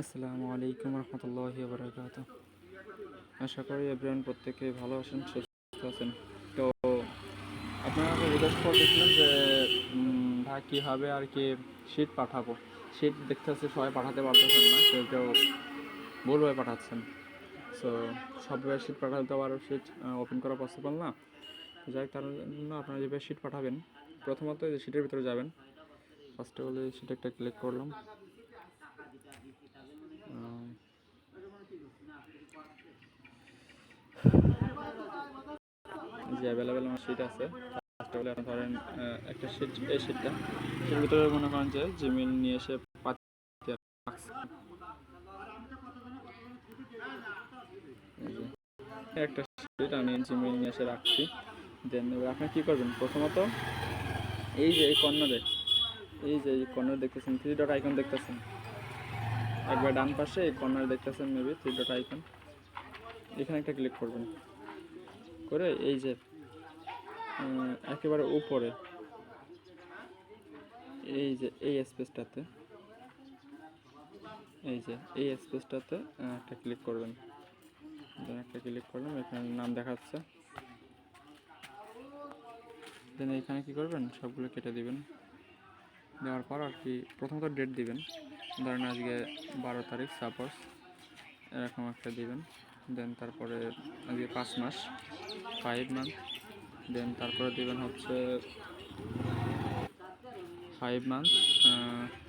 আসসালামু আলাইকুম রহমতুল্লাহ বারাকাত আশা করি এভরিওয়ান প্রত্যেকে ভালো আছেন, সুস্থ আছেন। তো আপনারা রিকোয়েস্ট করতেছিলেন যে ভাই কীভাবে আর কি শীট পাঠাবো। শীট দেখতে হচ্ছে সবাই পাঠাতে পারতেছেন না, কেউ কেউ ভুলভাবে পাঠাচ্ছেন। সো সবভাবে শীট পাঠাতে তো আবার শীট ওপেন করা পসিবল না। যাই তার জন্য আপনারা যেভাবে শীট পাঠাবেন, প্রথমত শীটের ভিতরে যাবেন। ফার্স্টে বলে শীট একটা ক্লিক করলাম। যে অ্যাভেলেবেল আমার সিট আছে ফার্স্টে ধরেন একটা সিট এই সিটটা এর ভিতরে মনে করেন যে জিমেল নিয়ে এসে একটা সিট আমি জিমেল নিয়ে এসে রাখছি। দেন আপনি কী করবেন? প্রথমত, এই যে এই কর্নারে এই যে এই কর্নার দেখতেছেন থ্রি ডট আইকন দেখতেছেন? একবার ডান পাশে এই কর্নার দেখতেছেন মেবি থ্রি ডট আইকন এখানে একটা ক্লিক করবেন। করে এই যে একেবারে উপরে। এই যে, এই স্পেসটাতে। এই যে, এই স্পেসটাতে একটা ক্লিক করবেন। একটা ক্লিক করলাম, এখানে নাম দেখাচ্ছে। দেন এখানে কি করবেন? সবগুলো কেটে দিবেন। দেওয়ার পর আর কি, প্রথমত ডেট দিবেন। ধরেন আজকে বারো তারিখ সাপোজ এরকম একটা দিবেন। দেন তারপরে আজকে পাঁচ মাস ফাইভ মান্থ দেন তারপরে দেবেন হচ্ছে ফাইভ মান্থ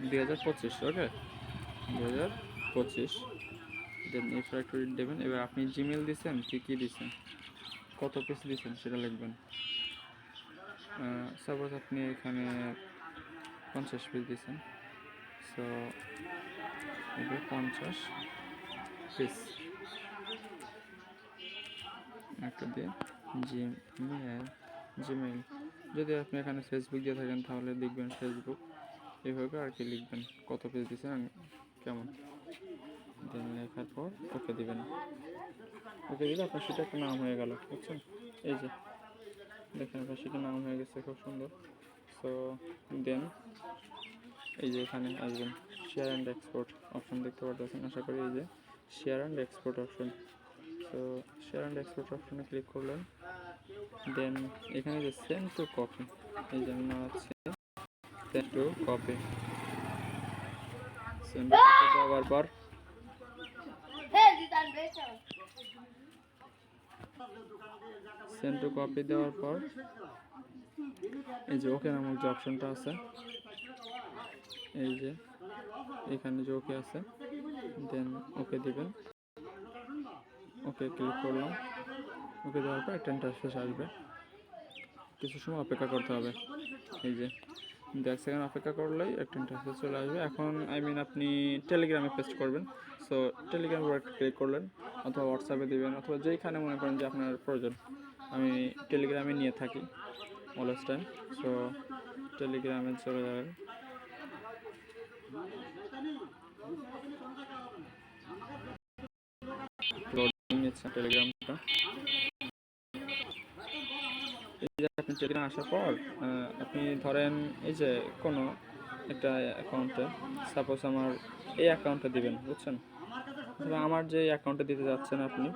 দুই হাজার পঁচিশ ওকে দুই হাজার পঁচিশ। দেন এই ফ্যাক্টরি দেবেন। এবার আপনি জিমেল দিচ্ছেন কী কী দিচ্ছেন কত পিস দিচ্ছেন সেটা লিখবেন। সাপোজ আপনি এখানে পঞ্চাশ পিস দিচ্ছেন সো এবার পঞ্চাশ পিস একটা দিয়ে জিমেল জিমেইল। যদি আপনি এখানে ফেসবুক দিয়ে থাকেন, তাহলে দেখবেন ফেসবুক এইভাবে আর কি লিখবেন, কত পেজ দিচ্ছেন কেমন। দেন লেখার পর ওকে দিবেন। ওকে দিলে আপনার সেটা একটা নাম হয়ে গেল, বুঝছেন? এই যে, দেখেন আপনার সেটা নাম হয়ে গেছে, খুব সুন্দর। সো দেন এই যে এখানে আসবেন শেয়ার অ্যান্ড এক্সপোর্ট অপশন দেখতে পারতেছেন, আশা করি এই যে শেয়ার অ্যান্ড এক্সপোর্ট অপশন তো শেয়ার অ্যান্ড এক্সপোর্ট অপশনে ক্লিক করলেন। দেন এখানে যে সেন্ড টু কপি এই যে না আছে send to copy send to copy দেওয়ার পর সেন্ড টু কপি দেওয়ার পর এই যে ওকে নামক যে অপশনটা আছে এই যে এখানে যে ওকে আছে দেন ওকে দিবেন। ওকে ক্লিক করলাম। ওকে দেওয়ার পর একটা ইন্টারফেস আসবে। কিছু সময় অপেক্ষা করতে হবে। এই যে দেড় সেকেন্ড অপেক্ষা করলেই একটা ইন্টারফেস চলে আসবে। এখন আই মিন আপনি টেলিগ্রামে পেস্ট করবেন। সো টেলিগ্রাম একটা ক্লিক করলেন অথবা হোয়াটসঅ্যাপে দেবেন অথবা যেইখানে মনে করেন যে আপনার প্রয়োজন। আমি টেলিগ্রামে নিয়ে থাকি অলস টাইম সো টেলিগ্রামে চলে যাবেন। নিচ্ছে টেলিগ্রামটা। এই যে আপনি টেলিগ্রাম আসার পর আপনি ধরেন এই যে কোনো একটা অ্যাকাউন্টে সাপোজ আমার এই অ্যাকাউন্টটা দিবেন, বুঝছেন? আমার যে অ্যাকাউন্টে দিতে যাচ্ছেন আপনি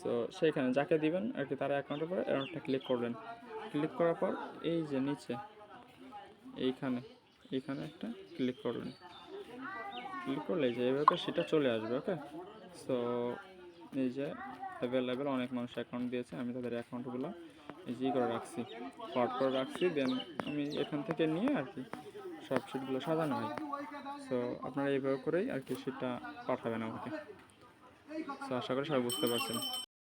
সো সেইখানে যাকে দিবেন আর কি তার অ্যাকাউন্টের পরে অ্যাকাউন্টটা ক্লিক করলেন ক্লিক করার পর এই যে নিচে, এইখানে এইখানে একটা ক্লিক করলেন ক্লিক করলে যে এভাবে সেটা চলে আসবে ওকে সো এই যে অ্যাভেলেবেল অনেক মানুষ অ্যাকাউন্ট দিয়েছে, আমি তাদের অ্যাকাউন্টগুলো ই করে রাখছি ফট করে রাখছি দেন আমি এখান থেকে নিয়ে আর কি সব সিটগুলো সাজানো হয়। সো আপনারা এইভাবে করেই আর কি সিটটা পাঠাবেন আমাকে। সো আশা করি সবাই বুঝতে পারছেন।